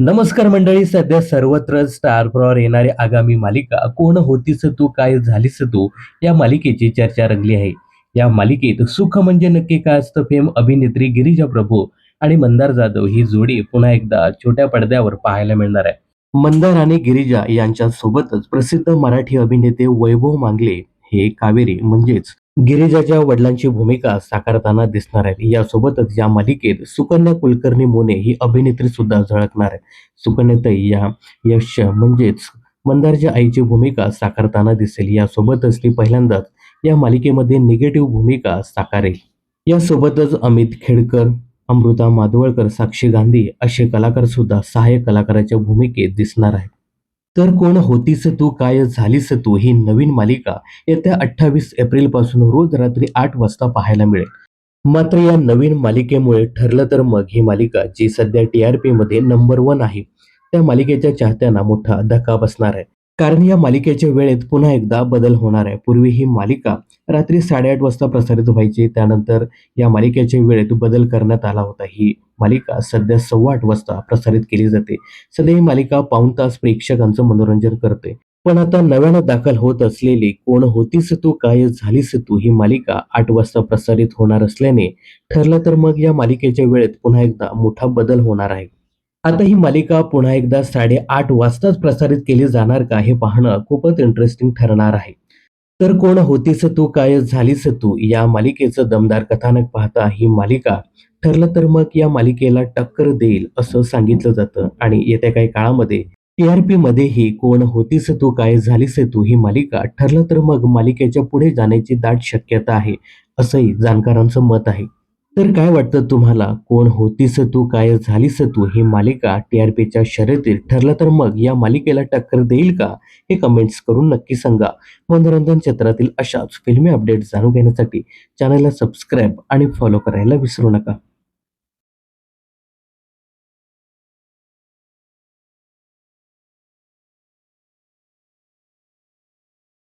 नमस्कार मंडळी सध्या सर्वत्र स्टार प्रॉवर येणारी आगामी मालिका कोण होतीस तू काय झालीस तू या मालिकेची चर्चा रंगली आहे. या मालिकेत सुख म्हणजे नक्की काय असतं फेम अभिनेत्री गिरिजा प्रभू आणि मंदार जाधव ही जोडी पुन्हा एकदा छोट्या पडद्यावर पाहायला मिळणार आहे. मंदार आणि गिरिजा यांच्या सोबतच प्रसिद्ध मराठी अभिनेते वैभव मांगले हे कावेरी म्हणजेच गिरिजाच्या वडिलांची भूमिका साकारताना दिसणार आहेत. यासोबतच या मालिकेत सुकन्या कुलकर्णी मोने ही अभिनेत्री सुद्धा झळकणार आहे सुकन्यातही या यश म्हणजेच मंदारच्या आईची भूमिका साकारताना दिसेल. यासोबतच ती पहिल्यांदाच या मालिकेमध्ये निगेटिव्ह भूमिका साकारेल. यासोबतच अमित खेडकर अमृता माधवळकर साक्षी गांधी असे कलाकार सुद्धा सहाय्यक कलाकाराच्या भूमिकेत दिसणार आहेत. तर कोण होतीस तू काय झालीस तू ही नवीन मालिका येत्या अठ्ठावीस एप्रिलपासून रोज रात्री आठ वाजता पाहायला मिळेल. मात्र या नवीन मालिकेमुळे ठरलं तर मग ही मालिका जी सध्या टी आर पी मध्ये नंबर वन आहे त्या मालिकेच्या चाहत्यांना मोठा धक्का बसणार आहे. कारण या मालिकेच्या वेळेत पुन्हा एकदा बदल होणार आहे. पूर्वी ही मालिका रात्री साडेआठ वाजता प्रसारित व्हायची त्यानंतर या मालिकेच्या वेळेत बदल करण्यात आला होता. ही मालिका सध्या सव्वा आठ वाजता प्रसारित केली जाते. सध्या ही मालिका पाऊण तास प्रेक्षकांचं मनोरंजन करते. पण आता नव्यानं दाखल होत असलेली कोण होतीस तू काय झालीस तू ही मालिका आठ वाजता प्रसारित होणार असल्याने ठरलं तर मग या मालिकेच्या वेळेत पुन्हा एकदा मोठा बदल होणार आहे. आता ही मालिका पुन्हा एकदा साडेआठ वाजताच प्रसारित केली जाणार का हे पाहणं खूपच इंटरेस्टिंग ठरणार आहे. तर कोण होतीस तू काय झालीस तू या मालिकेचं दमदार कथानक पाहता ही मालिका ठरलं तर मग या मालिकेला टक्कर देईल असं सांगितलं जातं. आणि येत्या काही काळामध्ये टीआरपी मध्येही कोण होतीस तू काय झालीस तू ही मालिका ठरलं तर मग मालिकेच्या पुढे जाण्याची दाट शक्यता आहे असंही जाणकारांचं मत आहे. तर काय वाटतं तुम्हाला? कोण होतीस तू? काय झालीस तू? ही मालिका टी आर पीच्या शर्यतीत ठरलं तर मग या मालिकेला टक्कर देईल का? हे कमेंट्स करून नक्की सांगा. मनोरंजन क्षेत्रातील अशाच फिल्मी अपडेट जाणून घेण्यासाठी चॅनलला सबस्क्राईब आणि फॉलो करायला विसरू नका.